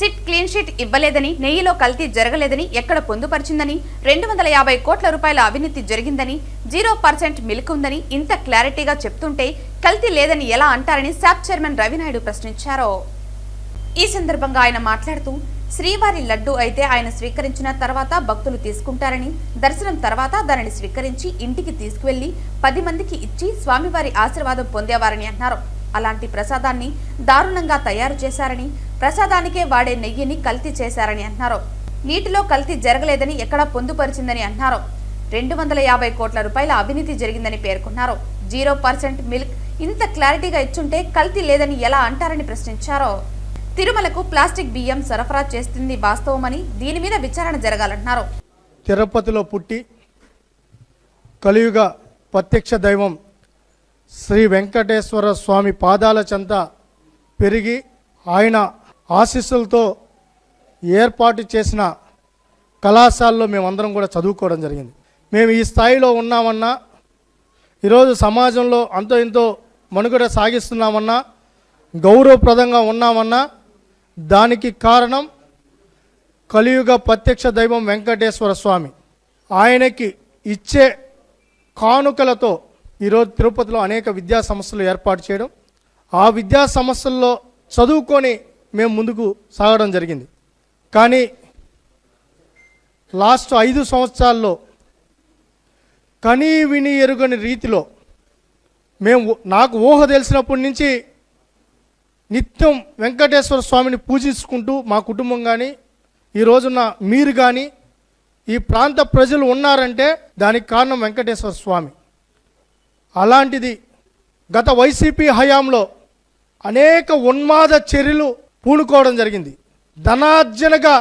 SIT clean sheet ఇవ్వలేదని నెయ్యిలో కల్తీ జరగలేదని ఎక్కడ పొందుపరిచిందని రెండు వందల యాభై కోట్ల రూపాయల అవినీతి జరిగిందని జీరో పర్సెంట్ మిల్క్ ఉందని ఇంత క్లారిటీగా చెప్తుంటే కల్తీ లేదని ఎలా అంటారని శాప్ చైర్మన్ రవినాయుడు ప్రశ్నించారు. ఈ సందర్భంగా ఆయన మాట్లాడుతూ శ్రీవారి లడ్డు అయితే ఆయన స్వీకరించిన తర్వాత భక్తులు తీసుకుంటారని దర్శనం తర్వాత దానిని స్వీకరించి ఇంటికి తీసుకువెళ్ళి పది మందికి ఇచ్చి స్వామివారి ఆశీర్వాదం పొందేవారని అన్నారు. అలాంటి ప్రసాదాన్ని దారుణంగా తయారు చేశారని ప్రసాదానికే వాడే నెయ్యిని కల్తీ చేశారని అన్నారు నీటిలో కల్తీ జరగలేదని ఎక్కడా పొందుపరిచిందని అన్నారు రెండు వందల యాభై కోట్ల రూపాయల అవినీతి జరిగిందని పేర్కొన్నారు. జీరో పర్సెంట్ మిల్క్ ఇంత క్లారిటీగా ఇచ్చుంటే కల్తీ లేదని ఎలా అంటారని ప్రశ్నించారు. తిరుమలకు ప్లాస్టిక్ బియ్యం సరఫరా చేస్తుంది వాస్తవమని దీని మీద విచారణ జరగాలన్నారు తిరుపతిలో పుట్టి కలియుగ ప్రత్యక్ష దైవం శ్రీ వెంకటేశ్వర స్వామి పాదాల చెంత పెరిగి ఆయన ఆశీస్సులతో ఏర్పాటు చేసిన కళాశాలలో మేమందరం కూడా చదువుకోవడం జరిగింది. మేము ఈ స్థాయిలో ఉన్నామన్నా ఈరోజు సమాజంలో అంతో ఇంతో మనుగడ సాగిస్తున్నామన్నా గౌరవప్రదంగా ఉన్నామన్నా దానికి కారణం కలియుగ ప్రత్యక్ష దైవం వెంకటేశ్వర స్వామి. ఆయనకి ఇచ్చే కానుకలతో ఈరోజు తిరుపతిలో అనేక విద్యా సంస్థలు ఏర్పాటు చేయడం. ఆ విద్యా సంస్థల్లో చదువుకొని మేము ముందుకు సాగడం జరిగింది. కానీ లాస్ట్ ఐదు సంవత్సరాల్లో కనీ విని ఎరుగని రీతిలో మేము నాకు ఊహ తెలిసినప్పటి నుంచి నిత్యం వెంకటేశ్వర స్వామిని పూజించుకుంటూ మా కుటుంబం కానీ ఈ రోజున మీరు కానీ ఈ ప్రాంత ప్రజలు ఉన్నారంటే దానికి కారణం వెంకటేశ్వర స్వామి. అలాంటిది గత వైసీపీ హయాంలో అనేక ఉన్మాద చర్యలు పూనుకోవడం జరిగింది. ధనార్జనగా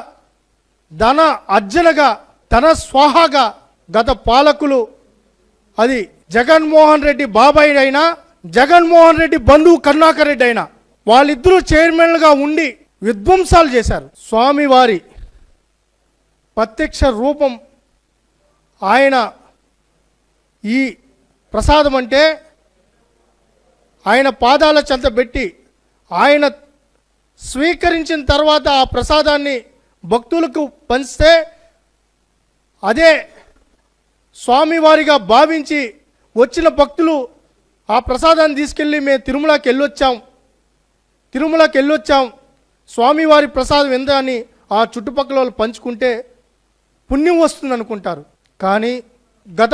ధన అర్జనగా ధన స్వాహగా గత పాలకులు అది జగన్మోహన్ రెడ్డి బాబాయ్ అయినా జగన్మోహన్ రెడ్డి బంధువు కరుణాకర్ రెడ్డి అయినా వాళ్ళిద్దరూ చైర్మన్లుగా ఉండి విధ్వంసాలు చేశారు. స్వామివారి ప్రత్యక్ష రూపం ఆయన ఈ ప్రసాదం అంటే ఆయన పాదాల చెంత పెట్టి ఆయన స్వీకరించిన తర్వాత ఆ ప్రసాదాన్ని భక్తులకు పంచితే అదే స్వామివారిగా భావించి వచ్చిన భక్తులు ఆ ప్రసాదాన్ని తీసుకెళ్ళి మేము తిరుమలకి వెళ్ళొచ్చాం. తిరుమలకి వెళ్ళొచ్చాం. స్వామివారి ప్రసాదం ఎంత అని ఆ చుట్టుపక్కల వాళ్ళు పంచుకుంటే పుణ్యం వస్తుంది అనుకుంటారు. కానీ గత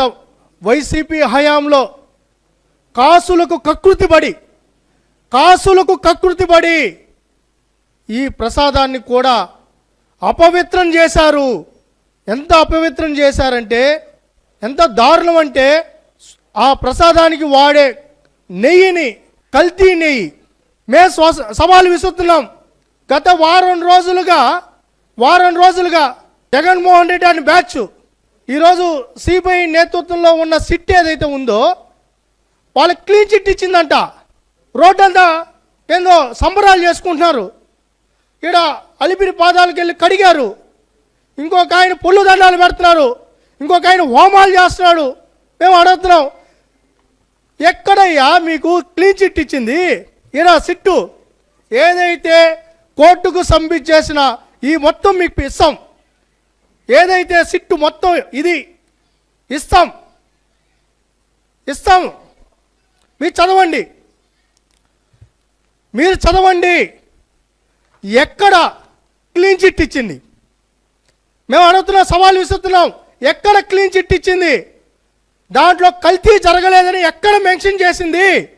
వైసీపీ హయాంలో కాసులకు కకృతిపడి కాసులకు కకృతిపడి ఈ ప్రసాదాన్ని కూడా అపవిత్రం చేశారు. ఎంత అపవిత్రం చేశారంటే ఎంత దారుణం అంటే ఆ ప్రసాదానికి వాడే నెయ్యిని కల్తీ నెయ్యి. మేము సవాలు విసురుతున్నాం. గత వారం రోజులుగా వారం రోజులుగా జగన్మోహన్ రెడ్డి అని బ్యాచ్. ఈరోజు సిబిఐ నేతృత్వంలో ఉన్న సిట్ ఏదైతే ఉందో వాళ్ళకి క్లీన్ చిట్ ఇచ్చిందంట. రోడ్డంతా ఏందో సంబరాలు చేసుకుంటున్నారు. ఇక్కడ అలిపిరి పాదాలకు వెళ్ళి కడిగారు. ఇంకొక ఆయన పుల్లు దండాలు పెడుతున్నారు. ఇంకొక ఆయన హోమాలు చేస్తున్నాడు. మేము అడుగుతున్నాం ఎక్కడయ్యా మీకు క్లీన్ చిట్ ఇచ్చింది? ఈడ సిట్టు. ఏదైతే కోర్టుకు సబ్మిట్ చేసిన ఈ మొత్తం మీకు ఇస్తాం. ఏదైతే సిట్టు మొత్తం ఇది ఇస్తాం. ఇస్తాం. మీరు చదవండి. మీరు చదవండి. ఎక్కడ క్లీన్ చిట్ ఇచ్చింది? మేము అడుగుతున్నాం సవాల్ విసురుతున్నాం. ఎక్కడ క్లీన్ చిట్ ఇచ్చింది? దాంట్లో కల్తీ జరగలేదని ఎక్కడ మెన్షన్ చేసింది?